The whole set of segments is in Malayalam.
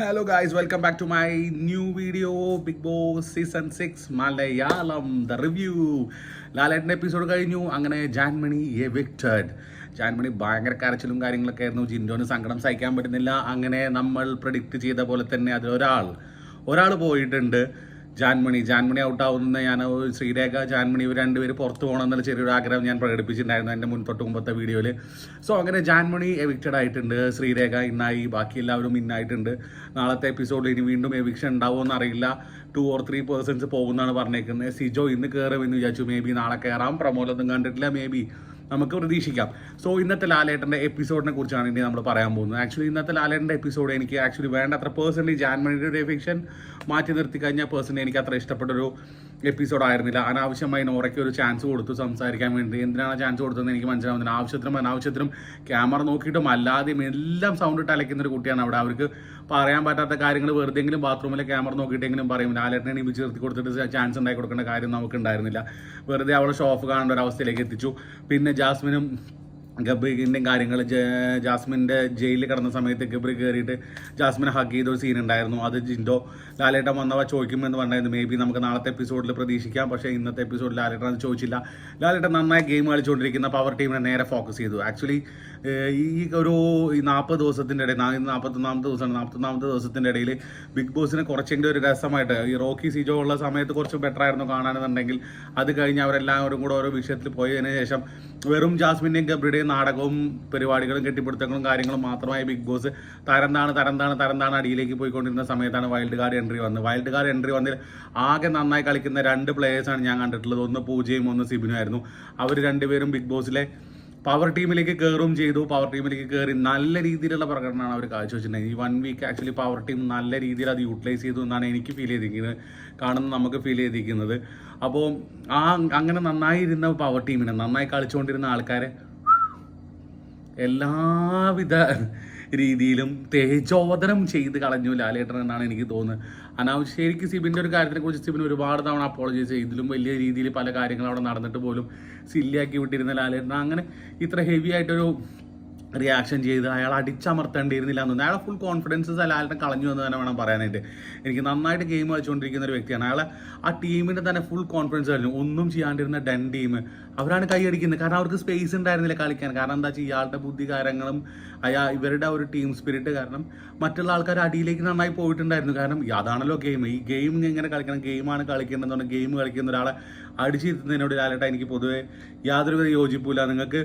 Hello guys welcome back to my new video Bigg Boss season six Malayalam the review ലാലേട്ടന്റെ എപ്പിസോഡ് കഴിഞ്ഞു. അങ്ങനെ ജാൻമണി എവിക്റ്റഡ് ജാൻമണി ഭയങ്കര കരച്ചിലും കാര്യങ്ങളൊക്കെ ആയിരുന്നു. ജിൻഡോന് സങ്കടം സഹിക്കാൻ പറ്റുന്നില്ല. അങ്ങനെ നമ്മൾ പ്രഡിക്റ്റ് ചെയ്ത പോലെ തന്നെ അതിലൊരാൾ ഒരാൾ പോയിട്ടുണ്ട്. ജാൻമണി ജാൻമണി ഔട്ട് ആവുന്ന ഞാൻ ശ്രീരേഖ ജാൻമണി ഇവർ രണ്ടുപേര് പുറത്തു പോകണം എന്നുള്ള ചെറിയൊരു ആഗ്രഹം ഞാൻ പ്രകടിപ്പിച്ചിട്ടുണ്ടായിരുന്നു എന്റെ മുൻ തൊട്ട് മുമ്പത്തെ വീഡിയോയിൽ സോ അങ്ങനെ ജാൻമണി എവിക്റ്റഡ് ആയിട്ടുണ്ട് ശ്രീരേഖ ഇന്നായി ബാക്കി എല്ലാവരും ഇന്നായിട്ടുണ്ട്. നാളത്തെ എപ്പിസോഡിൽ ഇനി വീണ്ടും എവിക്ഷൻ ഉണ്ടാവുമെന്ന് അറിയില്ല ടു ഓർ ത്രീ പേഴ്സൺസ് പോകുമെന്നാണ് പറഞ്ഞേക്കുന്നത്. സിജോ ഇന്ന് കയറുമെന്ന് വിചാരിച്ചു. മേ ബി നാളെ കയറാം പ്രമോദൊന്നും കണ്ടിട്ടില്ല. മേ ബി നമുക്ക് പ്രതീക്ഷിക്കാം. സോ ഇന്നത്തെ ലാലേട്ടന്റെ എപ്പിസോഡിനെ കുറിച്ചാണ് ഇനി നമ്മൾ പറയാൻ പോകുന്നത്. ആക്ച്വലി ഇന്നത്തെ ലാലേട്ടന്റെ എപ്പിസോഡ് എനിക്ക് ആക്ച്വലി വേണ്ടത്ര പേഴ്സണലി ജാൻമണിയുടെ ഒരു എഫിക്ഷൻ മാറ്റി നിർത്തി കഴിഞ്ഞാൽ പേഴ്സണലി എനിക്ക് അത്ര ഇഷ്ടപ്പെട്ടൊരു എപ്പിസോഡ് ആയിരുന്നില്ല. അനാവശ്യമായി നോറയ്ക്ക് ഒരു ചാൻസ് കൊടുത്തു സംസാരിക്കാൻ വേണ്ടി. എന്തിനാണ് ചാൻസ് കൊടുത്തതെന്ന് എനിക്ക് മനസ്സിലാവുന്നില്ല. ആവശ്യത്തിനും അനാവശ്യത്തിനും ക്യാമറ നോക്കിയിട്ടും അല്ലാതെയും എല്ലാം സൗണ്ട് ഇട്ട് അലയ്ക്കുന്ന ഒരു കുട്ടിയാണ് അവിടെ. അവർക്ക് പറയാൻ പറ്റാത്ത കാര്യങ്ങൾ വെറുതെങ്കിലും ബാത്റൂമിലെ ക്യാമറ നോക്കിയിട്ടെങ്കിലും പറയും. ലാലേട്ടനെ എണീപ്പിച്ച് നിർത്തി കൊടുത്തിട്ട് ചാൻസ് ഉണ്ടായി കൊടുക്കേണ്ട കാര്യം നമുക്ക് ഉണ്ടായിരുന്നില്ല വെറുതെ അവളെ ഷോഫ് കാണേണ്ട ഒരു അവസ്ഥയിലേക്ക് എത്തിച്ചു. പിന്നെ ജാസ്മിനും ഗബ്രിന്റെയും കാര്യങ്ങൾ ജാസ്മിന്റെ ജയിലിൽ കിടന്ന സമയത്ത് ഗബ്രി കയറിയിട്ട് ജാസ്മിനെ ഹഗ് ചെയ്ത ഒരു സീൻ ഉണ്ടായിരുന്നു. അത് ജിൻഡോ ലാലേട്ടൻ വന്നവ ചോദിക്കുമെന്ന് പറഞ്ഞായിരുന്നു. മേ ബി നമുക്ക് നാളത്തെ എപ്പിസോഡിൽ പ്രതീക്ഷിക്കാം. പക്ഷേ ഇന്നത്തെ എപ്പിസോഡിൽ ലാലേട്ടൻ അത് ചോദിച്ചില്ല. ലാലേട്ടൻ നന്നായി ഗെയിം കളിച്ചുകൊണ്ടിരിക്കുന്ന പവർ ടീമിനെ നേരെ ഫോക്കസ് ചെയ്തു. ആക്ച്വലി ഈ ഒരു ഈ നാൽപ്പത് ദിവസത്തിന്റെ ഇടയിൽ നാൽപ്പത്തൊന്നാമത്തെ ദിവസമാണ്. നാൽപ്പത്തൊന്നാമത്തെ ദിവസത്തിന്റെ ഇടയിൽ ബിഗ് ബോസിനെ കുറച്ചെങ്കിലും ഒരു രസമായിട്ട് ഈ റോക്കി സീജോ ഉള്ള സമയത്ത് കുറച്ച് ബെറ്റർ ആയിരുന്നു കാണാനെന്നുണ്ടെങ്കിൽ അത് കഴിഞ്ഞ് അവരെല്ലാവരും കൂടെ ഓരോ വിഷയത്തിൽ പോയതിനു ശേഷം വെറും ജാസ്മിന്റെയും ഗബ്രിയുടെയും നാടകവും പരിപാടികളും കെട്ടിപ്പിടുത്തങ്ങളും കാര്യങ്ങളും മാത്രമായി ബിഗ് ബോസ് തരംതാണ് തരംതാണ് തരംതാണ് അടിയിലേക്ക് പോയിക്കൊണ്ടിരുന്ന സമയത്താണ് വൈൽഡ് കാർഡ് എൻട്രി വന്നത്. വൈൽഡ് കാർഡ് എൻട്രി വന്നതിൽ ആകെ നന്നായി കളിക്കുന്ന രണ്ട് പ്ലേയേഴ്സാണ് ഞാൻ കണ്ടിട്ടുള്ളത്. ഒന്ന് പൂജയും ഒന്ന് സിബിനും ആയിരുന്നു. അവർ രണ്ടുപേരും ബിഗ് ബോസിലെ പവർ ടീമിലേക്ക് കയറും ചെയ്തു. പവർ ടീമിലേക്ക് കയറി നല്ല രീതിയിലുള്ള പ്രകടനമാണ് അവർ കാഴ്ചവെച്ചിട്ടുണ്ടെങ്കിൽ ഈ one week actually power team നല്ല രീതിയിൽ അത് യൂട്ടിലൈസ് ചെയ്തു എന്നാണ് എനിക്ക് ഫീൽ ചെയ്തിരിക്കുന്നത്. കാണുന്ന നമുക്ക് ഫീൽ ചെയ്തിരിക്കുന്നത്. അപ്പോൾ ആ അങ്ങനെ നന്നായി ഇരുന്ന പവർ ടീമിനെ നന്നായി കളിച്ചുകൊണ്ടിരുന്ന ആൾക്കാരെ എല്ലാവിധ രീതിയിലും തേജോദനം ചെയ്ത് കളഞ്ഞു ലാലേട്ടൻ എന്നാണ് എനിക്ക് തോന്നുന്നത്. അനാവശ്യ സിബിന്റെ ഒരു കാര്യത്തിനെ കുറിച്ച് സിബിൻ ഒരുപാട് തവണ അപ്പോളജൈസ് ചെയ്തു. ഇതിലും വലിയ രീതിയിൽ പല കാര്യങ്ങളും അവിടെ നടന്നിട്ട് പോലും സില്ലിയാക്കി വിട്ടിരുന്ന ലാലേട്ടൻ അങ്ങനെ ഇത്ര ഹെവി ആയിട്ടൊരു റിയാക്ഷൻ ചെയ്ത് അയാൾ അടിച്ചമർത്തേണ്ടിയിരുന്നില്ല എന്നൊന്നും അയാളെ ഫുൾ കോൺഫിഡൻസ് അയാളുടെ കളഞ്ഞു എന്ന് തന്നെ വേണം പറയാനായിട്ട്. എനിക്ക് നന്നായിട്ട് ഗെയിം കളിച്ചുകൊണ്ടിരിക്കുന്ന ഒരു വ്യക്തിയാണ്. അയാളെ ആ ടീമിന്റെ തന്നെ ഫുൾ കോൺഫിഡൻസ് കളഞ്ഞു ഒന്നും ചെയ്യാണ്ടിരുന്ന ഡൻ ടീം അവരാണ് കൈയടിക്കുന്നത് കാരണം അവർക്ക് സ്പേസ് ഉണ്ടായിരുന്നില്ല കളിക്കാൻ. കാരണം എന്താ വെച്ചാൽ ഇയാളുടെ ബുദ്ധികാരങ്ങളും അയാൾ ഇവരുടെ ഒരു ടീം സ്പിരിറ്റ് കാരണം മറ്റുള്ള ആൾക്കാർ അടിയിലേക്ക് നന്നായി പോയിട്ടുണ്ടായിരുന്നു. കാരണം അതാണല്ലോ ഗെയിം ഈ ഗെയിം എങ്ങനെ കളിക്കണം. ഗെയിമാണ് കളിക്കേണ്ടതെന്ന് ഗെയിം കളിക്കുന്ന ഒരാളെ അടിച്ചിരുത്തുന്നതിനോട് ഒരാളായിട്ട് എനിക്ക് പൊതുവെ യാതൊരുവിധ യോജിപ്പില്ല നിങ്ങൾക്ക്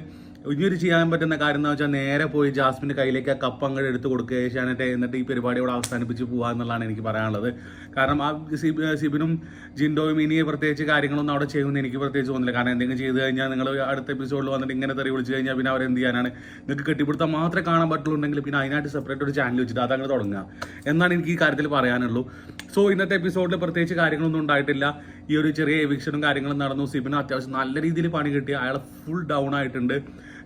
ഇനിയൊരു ചെയ്യാൻ പറ്റുന്ന കാര്യം എന്ന് വെച്ചാൽ നേരെ പോയി ജാസ്മിന്റെ കയ്യിലേക്ക് ആ കപ്പ് അങ്ങോട്ട് എടുത്ത് കൊടുക്കുക ഏഷ്യാനെറ്റ് എന്നിട്ട് ഈ പരിപാടി ഇവിടെ അവസാനിപ്പിച്ച് പോകുക എന്നുള്ളതാണ് എനിക്ക് പറയാനുള്ളത്. കാരണം ആ സിബ് സിബിനും ജിൻഡോയും ഇനി പ്രത്യേകിച്ച് കാര്യങ്ങളൊന്നും അവിടെ ചെയ്യുമെന്ന് എനിക്ക് പ്രത്യേകിച്ച് തോന്നില്ല കാരണം എന്തെങ്കിലും ചെയ്ത് കഴിഞ്ഞാൽ നിങ്ങൾ അടുത്ത എപ്പിസോഡിൽ വന്നിട്ട് ഇങ്ങനെ തെറി വിളിച്ചു കഴിഞ്ഞാൽ പിന്നെ അവരെന്ത് ചെയ്യാനാണ്? നിങ്ങൾക്ക് കെട്ടിപ്പിടുത്താൻ മാത്രമേ കാണാൻ പറ്റുള്ളൂണ്ടെങ്കിൽ പിന്നെ അതിനായിട്ട് സെപ്പറേറ്റ് ഒരു ചാനൽ വെച്ചിട്ട് അതങ്ങനെ തുടങ്ങുക. എന്നാണ് എനിക്ക് ഈ കാര്യത്തിൽ പറയാനുള്ളൂ. സോ ഇന്നത്തെ എപ്പിസോഡിൽ പ്രത്യേകിച്ച് കാര്യങ്ങളൊന്നും ഉണ്ടായിട്ടില്ല. ഈ ഒരു ചെറിയ എവിക്ഷനും കാര്യങ്ങളും നടന്നു. സിബിന് അത്യാവശ്യം നല്ല രീതിയിൽ പണി കിട്ടി. അയാൾ ഫുൾ ഡൗൺ ആയിട്ടുണ്ട്.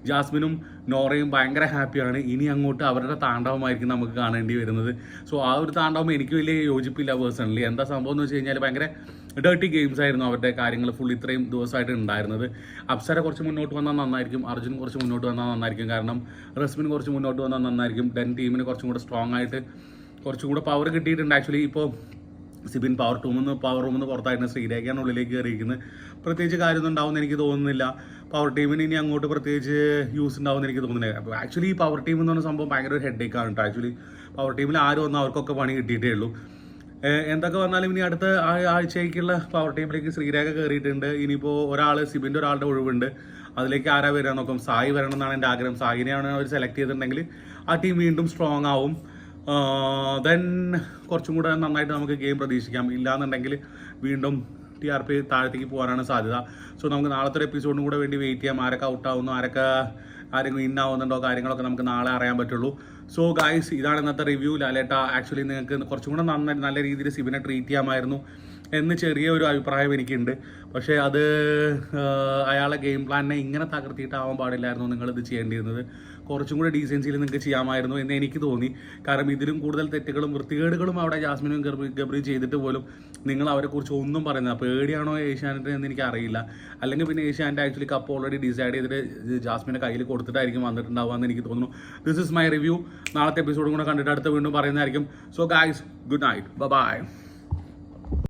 ജാസ്മിനും നോറയും ഭയങ്കര ഹാപ്പിയാണ്. ഇനി അങ്ങോട്ട് അവരുടെ താണ്ഡവമായിരിക്കും നമുക്ക് കാണേണ്ടി വരുന്നത്. സോ ആ ഒരു താണ്ഡവം എനിക്ക് വലിയ യോജിപ്പില്ല പേഴ്സണലി എന്താ സംഭവം എന്ന് വെച്ച് കഴിഞ്ഞാൽ ഭയങ്കര ഡേർട്ടി ഗെയിംസ് ആയിരുന്നു അവരുടെ കാര്യങ്ങൾ ഫുൾ ഇത്രയും ദിവസമായിട്ട് ഉണ്ടായിരുന്നത്. അപ്സര കുറച്ച് മുന്നോട്ട് വന്നാൽ നന്നായിരിക്കും അർജുൻ കുറച്ച് മുന്നോട്ട് വന്നാൽ നന്നായിരിക്കും. കാരണം റസ്മിൻ കുറച്ച് മുന്നോട്ട് വന്നാൽ നന്നായിരിക്കും. ഡെൻ ടീമിന് കുറച്ചും കൂടെ സ്ട്രോങ് ആയിട്ട് കുറച്ചും കൂടെ പവർ കിട്ടിയിട്ടുണ്ട്. ആക്ച്വലി ഇപ്പോൾ സിബിൻ പവർ ടൂമിൽ നിന്ന് പവർ റൂമിൽ നിന്ന് പുറത്തായിരുന്നു ശ്രീരേഖയാണ് ഉള്ളിലേക്ക് കയറിയിരിക്കുന്നത്. പ്രത്യേകിച്ച് കാര്യമൊന്നും ഉണ്ടാവുമെന്ന് എനിക്ക് തോന്നുന്നില്ല. പവർ ടീമിന് ഇനി അങ്ങോട്ട് പ്രത്യേകിച്ച് യൂസ് ഉണ്ടാവുമെന്ന് എനിക്ക് തോന്നുന്നില്ല. അപ്പോൾ ആക്ച്വലി ഈ പവർ ടീം എന്ന് പറഞ്ഞ സംഭവം ഭയങ്കര ഒരു ഹെഡ് ആണ് കേട്ടോ ആക്ച്വലി പവർ ടീമിൽ ആരും ഒന്നും അവർക്കൊക്കെ പണി കിട്ടിയിട്ടേ ഉള്ളൂ. എന്തൊക്കെ വന്നാലും ഇനി അടുത്ത ആഴ്ചയ്ക്കുള്ള പവർ ടീമിലേക്ക് ശ്രീരേഖ കയറിയിട്ടുണ്ട്. ഇനിയിപ്പോൾ ഒരാൾ സിബിന്റെ ഒരാളുടെ ഒഴിവുണ്ട്. അതിലേക്ക് ആരാ വരാൻ നോക്കും? സായി വരണം എന്നാണ് എന്റെ ആഗ്രഹം. സായിനെയാണ് അവർ സെലക്ട് ചെയ്തിട്ടുണ്ടെങ്കിൽ ആ ടീം വീണ്ടും സ്ട്രോങ് ആവും. ദെൻ കുറച്ചും കൂടെ നന്നായിട്ട് നമുക്ക് ഗെയിം പ്രതീക്ഷിക്കാം. ഇല്ലാന്നുണ്ടെങ്കിൽ വീണ്ടും ടി ആർ പി താഴത്തേക്ക് പോകാനാണ് സാധ്യത. സോ നമുക്ക് നാളത്തെ ഒരു എപ്പിസോഡിനും കൂടെ വേണ്ടി വെയിറ്റ് ചെയ്യാം. ആരൊക്കെ ഔട്ടാവുന്നു ആരൊക്കെ ആരെങ്കിലും ഇന്നാവുന്നുണ്ടോ കാര്യങ്ങളൊക്കെ നമുക്ക് നാളെ അറിയാൻ പറ്റുള്ളൂ. സോ ഗായ്സ് ഇതാണ് ഇന്നത്തെ റിവ്യൂ ലാലേട്ട ആക്ച്വലി നിങ്ങൾക്ക് കുറച്ചും കൂടെ നന്നായി നല്ല രീതിയിൽ സിബിനെ ട്രീറ്റ് ചെയ്യാമായിരുന്നു എന്ന് ചെറിയ ഒരു അഭിപ്രായം എനിക്കുണ്ട്. പക്ഷേ അത് അയാളെ ഗെയിം പ്ലാനിനെ ഇങ്ങനെ തകർത്തിയിട്ടാവാൻ പാടില്ലായിരുന്നു നിങ്ങളിത് ചെയ്യേണ്ടിയിരുന്നത്. കുറച്ചും കൂടെ ഡീസൻസിയിൽ നിങ്ങൾക്ക് ചെയ്യാമായിരുന്നു എന്ന് എനിക്ക് തോന്നി. കാരണം ഇതിലും കൂടുതൽ തെറ്റുകളും വൃത്തികേടുകളും അവിടെ ജാസ്മിനും ഗബ്രി ഗബ്രി ചെയ്തിട്ട് പോലും നിങ്ങൾ അവരെക്കുറിച്ച് ഒന്നും പറയുന്നത് പേടിയാണോ ഏഷ്യാനെറ്റ് എന്ന് എനിക്ക് അറിയില്ല. അല്ലെങ്കിൽ പിന്നെ Asianet actually cup already decide ചെയ്തിട്ട് ജാസ്മിന്റെ കയ്യിൽ കൊടുത്തിട്ടായിരിക്കും വന്നിട്ടുണ്ടാവുക എന്ന് എനിക്ക് തോന്നുന്നു. ദിസ് ഇസ് മൈ റിവ്യൂ നാളത്തെ എപ്പിസോഡും കൂടെ കണ്ടിട്ട് അടുത്ത വീണ്ടും പറയുന്നതായിരിക്കും. So guys good night bye